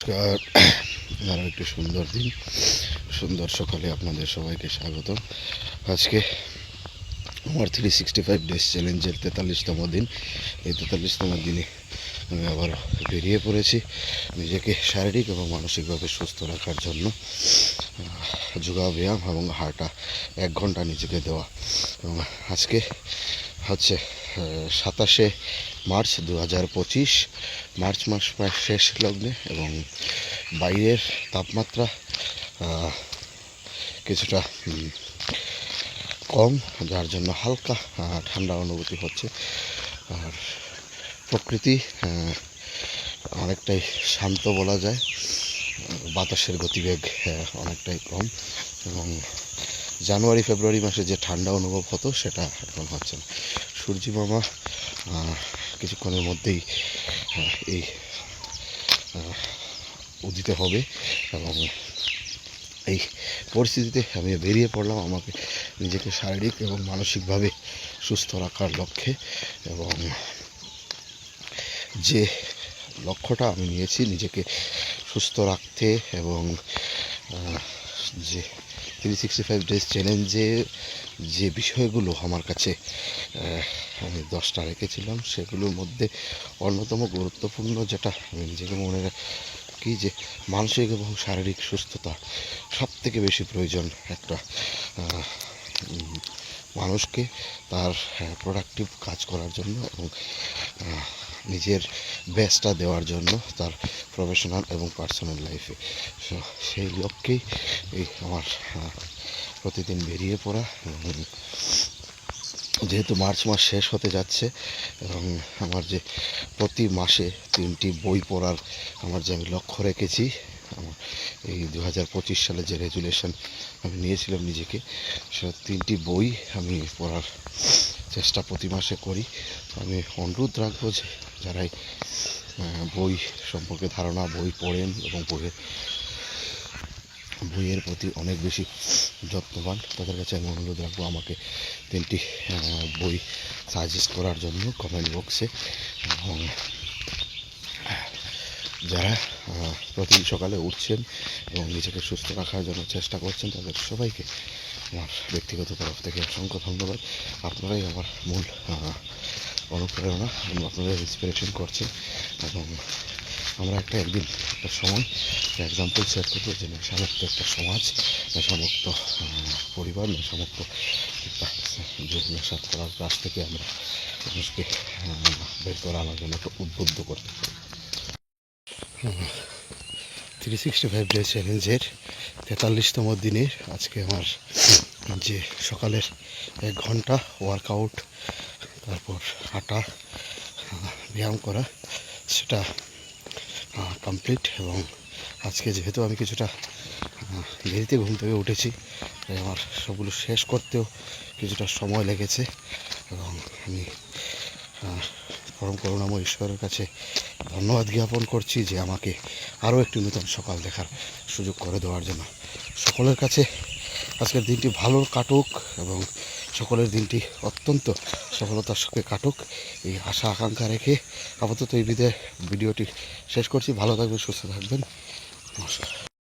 নমস্কার। আরও একটি সুন্দর দিন। সুন্দর সকালে আপনাদের সবাইকে স্বাগত আজকে আমার থ্রি সিক্সটি ফাইভ ডেজ চ্যালেঞ্জের তেতাল্লিশতম দিন। এই তেতাল্লিশতম দিনে আমি আবার বেরিয়ে পড়েছি নিজেকে শারীরিক এবং মানসিকভাবে সুস্থ রাখার জন্য। যোগা ব্যায়াম এবং হাঁটা এক ঘণ্টা নিজেকে দেওয়া। এবং আজকে হচ্ছে সাতাশে মার্চ দু হাজার পঁচিশ, মার্চ মাস প্রায় শেষ লগ্নে এবং বাইরের তাপমাত্রা কিছুটা কম, যার জন্য হালকা ঠান্ডা অনুভূতি হচ্ছে। আর প্রকৃতি অনেকটাই শান্ত বলা যায়। বাতাসের গতিবেগ অনেকটাই কম এবং জানুয়ারি, ফেব্রুয়ারি মাসে যে ঠান্ডা অনুভব হতো, সেটা এখন হচ্ছে না। সূর্যি মামা কিছুক্ষণের মধ্যেই এই উদিত হবে এবং এই পরিস্থিতিতে আমি বেরিয়ে পড়লাম আমাকে নিজেকে শারীরিক এবং মানসিকভাবে সুস্থ রাখার লক্ষ্যে এবং যে লক্ষ্যটা আমি নিয়েছি নিজেকে সুস্থ রাখতে এবং যে থ্রি সিক্সটি ফাইভ ডেজ চ্যালেঞ্জে যে বিষয়গুলো আমার কাছে আমি দশটা রেখেছিলাম, সেগুলোর মধ্যে অন্যতম গুরুত্বপূর্ণ যেটা আমি নিজেকে মনে রাখি যে মানসিক এবং শারীরিক সুস্থতা সব থেকে বেশি প্রয়োজন একটা মানুষকে তার প্রোডাক্টিভ কাজ করার জন্য এবং নিজের বেস্টটা দেওয়ার জন্য তার প্রফেশনাল এবং পার্সোনাল লাইফে সেই লক্ষ্যেই এই আমার প্রতিদিন বেরিয়ে পড়া যেহেতু মার্চ মাস শেষ হতে যাচ্ছে এবং আমার যে প্রতি মাসে তিনটি বই পড়ার আমার যে আমি লক্ষ্য রেখেছি আমার এই দু হাজার পঁচিশ সালে যে রেজুলেশন আমি নিয়েছিলাম নিজেকে, সে তিনটি বই আমি পড়ার চেষ্টা প্রতি মাসে করি। আমি অনুরোধ রাখব যে যারাই বই সম্পর্কে ধারণা, বই পড়েন এবং বইয়ের বইয়ের প্রতি অনেক বেশি যত্নবান, তাদের কাছে আমি অনুরোধ রাখব আমাকে তিনটি বই সাজেস্ট করার জন্য কমেন্ট বক্সে এবং যারা প্রতিদিন সকালে উঠছেন এবং নিজেকে সুস্থ রাখার জন্য চেষ্টা করছেন, তাদের সবাইকে আমার ব্যক্তিগত তরফ থেকে অসংখ্য ধন্যবাদ। আপনারাই আমার মূল অনুপ্রেরণা, এবং আপনারা ইন্সপিরেশন করছেন। এবং আমরা একটা একদিন একটা সময় এক্সাম্পল সেট করব যে নেশামুক্ত একটা সমাজ, নেশামুক্ত পরিবার, নেশামুক্ত একটা নেশা করার কাছ থেকে আমরা মানুষকে বের করে, আনার জন্য একটা উদ্বুদ্ধ করতে থ্রি সিক্সটি ফাইভ ডে চ্যালেঞ্জের তেতাল্লিশতম দিনের আজকে আমার যে সকালের এক ঘণ্টা ওয়ার্কআউট তারপর হাঁটা, ব্যায়াম করা, সেটা কমপ্লিট এবং আজকে যেহেতু আমি কিছুটা দেরিতে ঘুম থেকে উঠেছি, তাই আমার সবগুলো শেষ করতেও কিছুটা সময় লেগেছে এবং আমি পরম করুণাময় ঈশ্বরের কাছে ধন্যবাদ জ্ঞাপন করছি যে আমাকে আরও একটি নতুন সকাল দেখার সুযোগ করে দেওয়ার জন্য। সকলের কাছে আজকের দিনটি ভালো কাটুক এবং সকলের দিনটি অত্যন্ত সফলতার সঙ্গে কাটুক। এই আশা, আকাঙ্ক্ষা রেখে আপাতত এই বিদে ভিডিওটি শেষ করছি। ভালো থাকবেন, সুস্থ থাকবেন। নমস্কার।